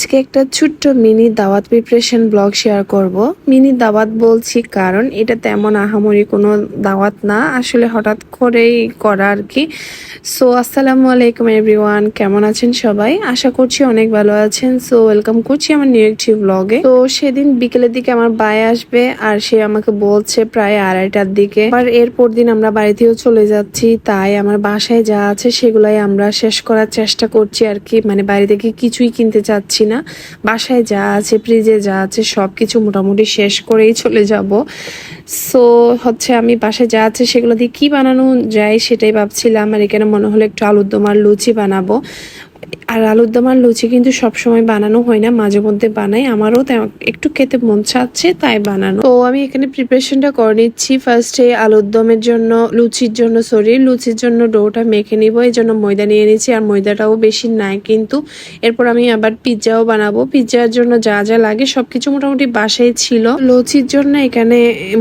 আজকে একটা ছোট্ট মিনি দাওয়াত প্রিপারেশন ব্লগ শেয়ার করব। মিনি দাওয়াত বলছি কারণ এটা তেমন আহামরি কোনো দাওয়াত না, আসলে হঠাৎ করেই করা আর কি। সো আসসালামু আলাইকুম এভরিওয়ান কেমন আছেন সবাই? আশা করছি অনেক ভালো আছেন। সো ওয়েলকাম করছি আমার নিউ একটি ব্লগে তো সেদিন বিকেলের দিকে আমার বাই আসবে আর সে আমাকে বলছে প্রায় আড়াইটার দিকে। আর এরপর দিন আমরা বাড়িতেও চলে যাচ্ছি, তাই আমার বাসায় যা আছে সেগুলাই আমরা শেষ করার চেষ্টা করছি আর কি। মানে বাইরে থেকে কিছুই কিনতে চাচ্ছি না। বাসায় যা আছে ফ্রিজে যা আছে সব কিছু মোটামুটি শেষ করেই চলে যাব। সো হচ্ছে আমি বাসায় যা আছে সেগুলো দিয়ে কী বানানো যায় সেটাই ভাবছিলাম, আর এখানে মনে হলো একটু আলুর দমার লুচি বানাবো। আর আলুর দম আর লুচি কিন্তু সবসময় বানানো হয় না, মাঝে মধ্যে বানাই। আমারও একটু খেতে মন চাচ্ছে, তাই বানানো। তো আমি এখানে প্রিপারেশনটা করে নিচ্ছি। ফার্স্টে আলুর দমের জন্য, লুচির জন্য সরি লুচির জন্য ডোটা মেখে নিব। এই জন্য ময়দা নিয়ে নিচ্ছি আর ময়দাটাও বেশি নাই কিন্তু। এরপর আমি আবার পিৎজাও বানাবো। পিৎজার জন্য যা যা লাগে, সবকিছু মোটামুটি বাসায় ছিল। লুচির জন্য এখানে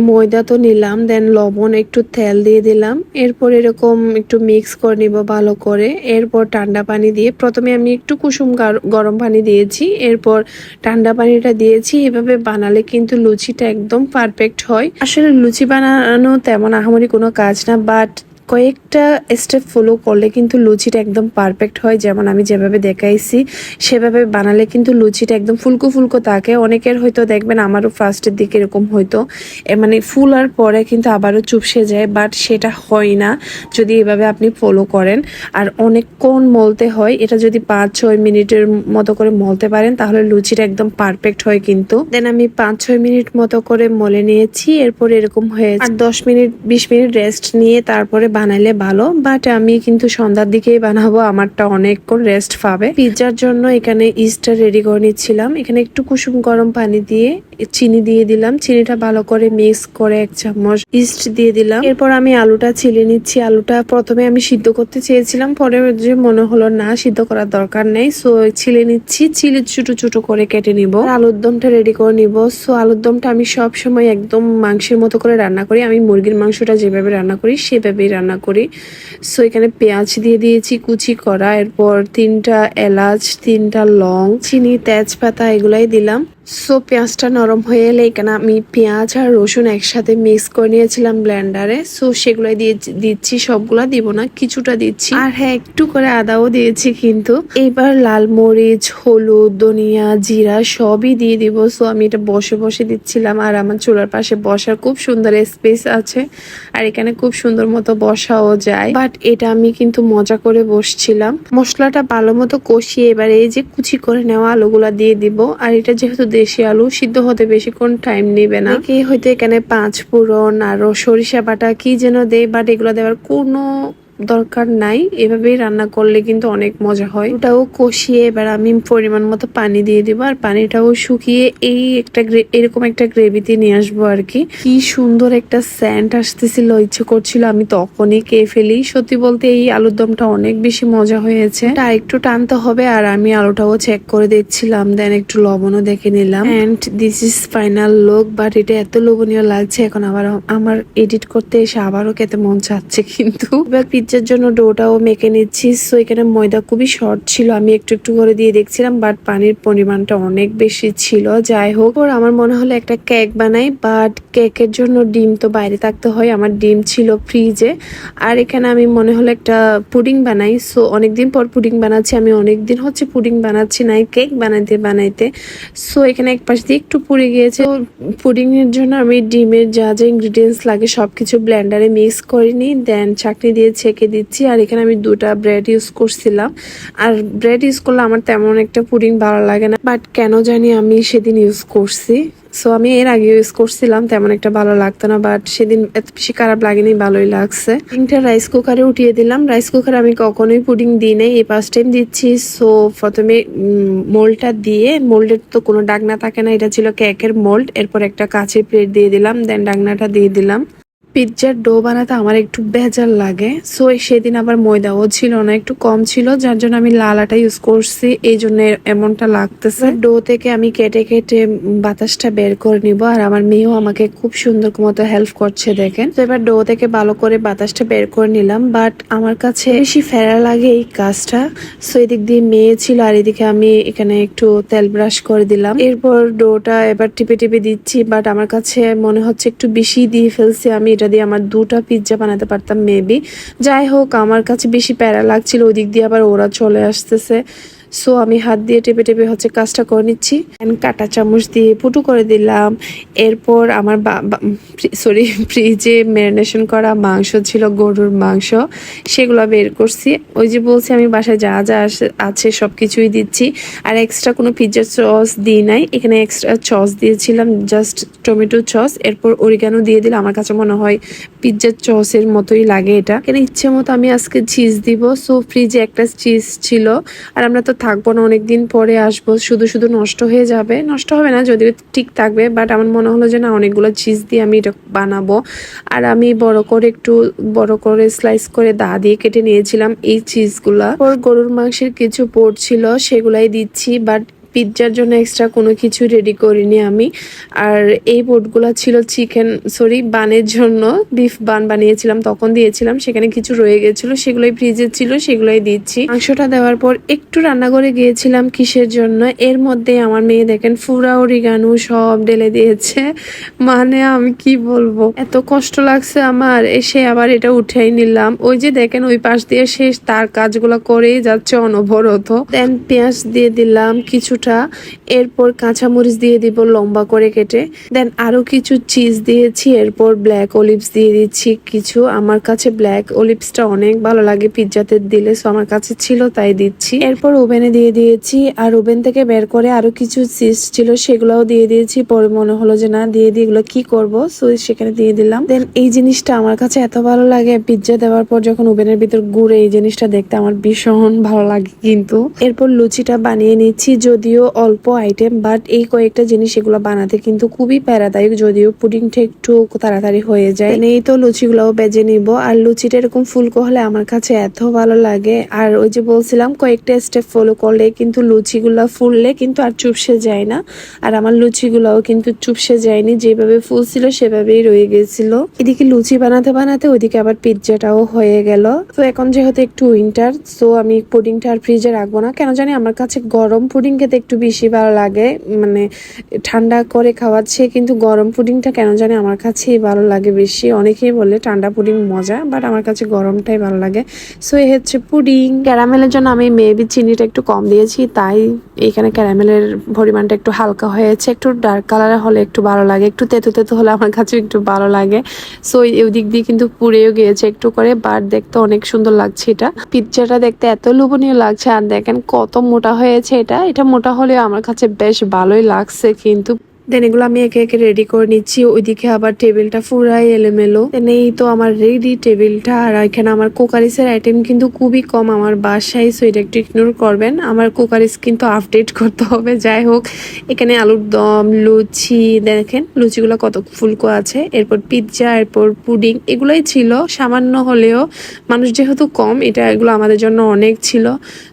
ময়দা তো নিলাম দেন লবণ, একটু তেল দিয়ে দিলাম। এরপর এরকম একটু মিক্স করে নিব ভালো করে। এরপর ঠান্ডা পানি দিয়ে প্রথমে আমি একটু কুসুম গরম পানি দিয়েছি, এরপর ঠান্ডা পানিটা দিয়েছি। এভাবে বানালে কিন্তু লুচিটা একদম পারফেক্ট হয়। আসলে লুচি বানানো তেমন আহামরি কোনো কাজ না বাট কয়েকটা স্টেপ ফলো করলে কিন্তু লুচিটা একদম পারফেক্ট হয়। যেমন আমি যেভাবে দেখাইছি, সেভাবে বানালে কিন্তু লুচিটা একদম ফুলকো ফুলকো থাকে। অনেকের হয়তো দেখবেন আমারও ফার্স্টের দিকে এরকম হয়তো। মানে ফুলার পরে কিন্তু আবারও চুপসে যায় বাট সেটা হয় না যদি এভাবে আপনি ফলো করেন। আর অনেকক্ষণ মলতে হয়, এটা যদি পাঁচ ছয় মিনিটের মতো করে মলতে পারেন, তাহলে লুচিটা একদম পারফেক্ট হয় কিন্তু। দেন আমি পাঁচ ছয় মিনিট মতো করে মলে নিয়েছি, এরপর এরকম হয়ে আর দশ মিনিট, বিশ মিনিট রেস্ট নিয়ে তারপরে বানাইলে ভালো বাট আমি কিন্তু সন্ধ্যার দিকেই বানাবো, আমারটা অনেকক্ষণ রেস্ট পাবে। পিৎজার জন্য এখানে ইস্টটা রেডি করে নিচ্ছিলাম। এখানে একটু কুসুম গরম পানি দিয়ে চিনি দিয়ে দিলাম। চিনিটা ভালো করে মিক্স করে এক চামচ ইস্ট দিয়ে দিলাম। এরপর আমি আলুটা ছিলে নিচ্ছি। আলুটা প্রথমে আমি সিদ্ধ করতে চেয়েছিলাম। পরে যে মনে হলো, না, সিদ্ধ করার দরকার নেই। সো ছিলে নিচ্ছি। চিলি ছোট ছোট করে কেটে নিব। আলুর দমটা রেডি করে নিব। সো আলুর দমটা আমি সব সময় একদম মাংসের মতো করে রান্না করি। আমি মুরগির মাংসটা যেভাবে রান্না করি, সেভাবেই রান্না করি। সো এখানে পেঁয়াজ দিয়ে দিয়েছি, কুচি করা। এরপর তিনটা এলাচ, তিনটা লং, চিনি, তেজপাতা, এগুলাই দিলাম। সো পেঁয়াজটা নরম হয়ে এলে এখানে আমি পেঁয়াজ আর রসুন একসাথে মিক্স করে নিয়েছিলাম ব্লেন্ডারে সো সেগুলাই দিয়ে দিচ্ছি, সবগুলা দিব না, কিছুটা দিচ্ছি। আর হ্যাঁ একটু করে আদাও দিয়েছি কিন্তু। এবার লাল মরিচ, হলুদ, ধনিয়া, জিরা সবই দিয়ে দিব। সো আমি এটা বসে বসে দিচ্ছিলাম আর আমার চুলার পাশে বসার খুব সুন্দর স্পেস আছে। আর এখানে খুব সুন্দর মতো বসাও যায়। বাট এটা আমি কিন্তু মজা করে বসছিলাম। মশলাটা ভালো মতো কষিয়ে এবার এই যে কুচি করে নেওয়া আলুগুলা দিয়ে দিব। আর এটা যেহেতু দেশি আলু সিদ্ধ হতে বেশিক্ষণ টাইম নেবে না। কি হয়তো এখানে পাঁচ পুরন আরও সরিষা বাটা কি যেন দেয় বাট এগুলো দেওয়ার কোনো দরকার নাই। এভাবেই রান্না করলে কিন্তু অনেক মজা হয়। ওটাও কষিয়ে এবার আমি পরিমাণ মতো পানি দিয়ে দিব আর পানিটাও শুকিয়ে এই একটা এরকম একটা গ্রেভিতে নিয়ে আসব আর কি। কি সুন্দর একটা স্যান্ড আসতেছিল, ইচ্ছে করছিল আমি তখনই খেয়ে ফেলি। সত্যি বলতে এই আলুর দমটা অনেক বেশি মজা হয়েছে। তা একটু টানতে হবে আর আমি আলুটাও চেক করে দেখছিলাম দেন একটু লবণও দেখে নিলাম। And this is final look but এটা এত লোভনীয় লাগছে, এখন আবার আমার এডিট করতে এসে আবারও খেতে মন চাচ্ছে কিন্তু। এবার পিৎজার জন্য ডোটাও মেখে নিচ্ছি। সো এখানে ময়দা খুবই শর্ট ছিল। আমি একটু একটু করে দিয়ে দেখছিলাম বাট পানির পরিমাণটা অনেক বেশি ছিল। যাই হোক ওর আমার মনে হলো একটা কেক বানাই বাট কেকের জন্য ডিম তো বাইরে থাকতে হয়। আমার ডিম ছিল ফ্রিজে আর এখানে আমি মনে হলো একটা পুডিং বানাই। সো অনেকদিন পর পুডিং বানাচ্ছি। আমি অনেকদিন হচ্ছে পুডিং বানাচ্ছি নাই কেক বানাইতে বানাইতে। সো এখানে এক পাশ দিয়ে একটু পুড়ে গিয়েছে। পুডিং এর জন্য আমি ডিমের যা যা ইনগ্রিডিয়েন্টস লাগে সব কিছু ব্লেন্ডারে মিক্স করে নিই। দেন চাকনি দিয়ে দিচ্ছি আর এখানে আমি দুটা ব্রেড ইউজ করছিলাম। আর ব্রেড ইউজ করলে আমার তেমন একটা পুডিং ভালো লাগে না বাট কেন জানি আমি সেদিন ইউজ করছি। সো আমি এর আগে ইউজ করছিলাম, তেমন একটা ভালো লাগতো না বাট সেদিন এত বেশি খারাপ লাগেনি, ভালোই লাগছে। পুডিংটা রাইস কুকারে উঠিয়ে দিলাম। রাইস কুকারে আমি কখনোই পুডিং দিই নাই, এই ফার্স্ট টাইম দিচ্ছি। সো প্রথমে মোল্ডটা দিয়ে মোল্ডের তো কোনো ডাকনা থাকে না, এটা ছিল কেকের মোল্ড এরপর একটা কাঁচের প্লেট দিয়ে দিলাম দেন ডাকনাটা দিয়ে দিলাম। পিৎজার ডো বানাতে আমার একটু বেজার লাগে। সো সেদিন আবার ময়দাও ছিল না একটু কম ছিল যার জন্য আমি লাল আটা ইউজ করছি এই জন্য এমনটা লাগতেছে। ডো থেকে আমি কেটে কেটে বাতাসটা বের করে নিব আর আমার মেয়েও আমাকে খুব সুন্দর মতো হেল্প করছে দেখেন। তো এবার ডো থেকে ভালো করে বাতাসটা বের করে নিলাম বাট আমার কাছে বেশি ফেরা লাগে এই কাজটা। সো এদিক দিয়ে মেয়ে ছিল আর এদিকে আমি এখানে একটু তেল ব্রাশ করে দিলাম। এরপর ডোটা এবার টিপে টিপে দিচ্ছি বাট আমার কাছে মনে হচ্ছে একটু বেশি দিয়ে ফেলছি আমি এটা দিয়ে আমার দুটা পিৎজা বানাতে পারতাম মেবি যাই হোক, আমার কাছে বেশি প্যারা লাগছিল, ওদিক দিয়ে আবার ওরা চলে আসতেছে। সো আমি হাত দিয়ে টেপে টেপে হচ্ছে কাজটা করে নিচ্ছি। And কাঁটা চামচ দিয়ে পুটু করে দিলাম। এরপর আমার সরি ফ্রিজে ম্যারিনেশন করা মাংস ছিল, গরুর মাংস। সেগুলো বের করছি। ওই যে বলছি, আমি বাসায় যা যা আছে সব কিছুই দিচ্ছি। আর এক্সট্রা কোনো পিৎজার সস দিই নাই। এখানে এক্সট্রা সস দিয়েছিলাম জাস্ট টমেটো সস এরপর অরিগানো দিয়ে দিলে আমার কাছে মনে হয় পিৎজার সসের মতোই লাগে এটা। এখানে ইচ্ছে মতো আমি আজকে চিজ দিব। সো ফ্রিজে একটা চিজ ছিল। আর আমরা তো থাকব না, অনেকদিন পরে আসব, শুধু শুধু নষ্ট হয়ে যাবে। নষ্ট হবে না, যদিও ঠিক থাকবে বাট আমার মনে হলো যে না, অনেকগুলো চিজ দিয়ে আমি এটা বানাবো। আর আমি বড় করে একটু, বড় করে স্লাইস করে দা দিয়ে কেটে নিয়েছিলাম এই চিজগুলা। ওর গরুর মাংসের কিছু পড়ছিল ছিল, সেগুলাই দিচ্ছি বাট পিৎজার জন্য এক্সট্রা কোনো কিছু রেডি করিনি আমি। আর এই বোটগুলো ছিল চিকেন সরি বানের জন্য। বিফ বান বানিয়েছিলাম, তখন দিয়েছিলাম। সেখানে কিছু রয়ে গেছিল, সেগুলোই ফ্রিজে ছিল, সেগুলোই দিচ্ছি। মাংসটা দেওয়ার পর একটু রান্না করে গিয়েছিলাম কিসের জন্য। এর মধ্যে আমার মেয়ে দেখেন, ফুরা ওরিগানু সব ঢেলে দিয়েছে। মানে আমি কি বলব? এত কষ্ট লাগছে আমার। এসে আবার এটা উঠেই নিলাম। ওই যে দেখেন, ওই পাশ দিয়ে শেষ তার কাজগুলো করেই যাচ্ছে অনবরত। দেন পেঁয়াজ দিয়ে দিলাম কিছুটা এরপর কাঁচামরিচ দিয়ে দিব লম্বা করে কেটে। দেন আরও কিছু চিজ দিয়েছি, এরপর ব্ল্যাক অলিভস দিয়ে দিচ্ছি কিছু। আমার কাছে ব্ল্যাক অলিভসটা অনেক ভালো লাগে পিৎজাতে দিলে সো আমার কাছে ছিল, তাই দিচ্ছি। এরপর ওভেনে দিয়ে দিয়েছি, আর ওভেন থেকে বের করে আরও কিছু চিজ ছিল, সেগুলোও দিয়ে দিয়েছি। পরে মনে হলো যে না, দিয়ে দিয়ে এগুলো কি করব? সো সেখানে দিয়ে দিলাম। দেন এই জিনিসটা আমার কাছে এত ভালো লাগে পিৎজা দেওয়ার পর যখন ওভেনের ভিতর গুড়ে এই জিনিসটা দেখতে আমার ভীষণ ভালো লাগে কিন্তু। এরপর লুচিটা বানিয়ে নিচ্ছি যদিও অল্প আইটেম বাট এই কয়েকটা জিনিস এগুলো বানাতে কিন্তু খুবই প্যারাদায়ক, যদিও পুডিংটা একটু তাড়াতাড়ি হয়ে যায়। Then এই তো লুচিগুলোও বেজে নিব। আর লুচিটা এরকম ফুলকো হলে আমার কাছে এত ভালো লাগে। আর ওই যে বলছিলাম, কয়েকটা স্টেপ ফলো করলে কিন্তু লুচিগুলো ফুললে কিন্তু আর চুপসে যায় না। আর আমার লুচিগুলোও কিন্তু চুপসে যায়নি। যেভাবে ফুলছিল সেভাবেই রয়ে গেছিল। এদিকে লুচি বানাতে বানাতে ওইদিকে আবার পিৎজাটাও হয়ে গেল। তো এখন যেহেতু একটু উইন্টার সো আমি পুডিংটা আর ফ্রিজে রাখব না। কেন জানি আমার কাছে গরম পুডিং খেতে একটু বেশি ভালো লাগে। মানে ঠান্ডা করে খাওয়াচ্ছে কিন্তু গরম পুডিংটা কেন জানি আমার কাছেই ভালো লাগে বেশি। অনেকেই বলে ঠান্ডা পুডিং মজা বাট আমার কাছে গরমটাই ভালো লাগে। সো এ হচ্ছে পুডিং। ক্যারামেলের জন্য আমি মেবি চিনিটা একটু কম দিয়েছি, তাই এখানে ক্যারামেলের পরিমাণটা একটু হালকা হয়েছে। একটু ডার্ক কালার হলে একটু ভালো লাগে, একটু তেতো তেতো হলে আমার কাছে একটু ভালো লাগে। সো এই দিক দিয়ে কিন্তু পুড়েও গিয়েছে একটু করে বাট দেখতে অনেক সুন্দর লাগছে এটা। পিৎজাটা দেখতে এত লোভনীয় লাগছে, আর দেখেন কত মোটা হয়েছে এটা। এটা মোটা হলেও আমার কাছে বেশ ভালোই লাগছে কিন্তু দেন এগুলো আমি একে একে রেডি করে নিচ্ছি। ওইদিকে আবার টেবিলটা ফুরাই এলোমেলো। দেন এই তো আমার রেডি টেবিলটা আর এখানে আমার কোকারিসের আইটেম কিন্তু খুবই কম। আমার বাসায় সো এটা একটু ইগনোর করবেন। আমার কোকারিস কিন্তু আপডেট করতে হবে। যাই হোক, এখানে আলুর দম, লুচি, দেখেন লুচিগুলো কত ফুলকো আছে। এরপর পিৎজা এরপর পুডিং এগুলোই ছিল। সামান্য হলেও মানুষ যেহেতু কম, এটা এগুলো আমাদের জন্য অনেক ছিল।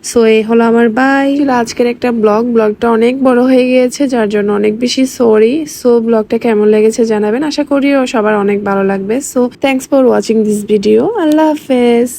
সো এই হলো আমার বাই আজকের একটা ব্লগ ব্লগটা অনেক বড় হয়ে গিয়েছে, যার জন্য অনেক বেশি সরি সো ব্লগটা কেমন লেগেছে জানাবেন। আশা করি সবার অনেক ভালো লাগবে। So thanks for watching this video আল্লাহ হাফেজ।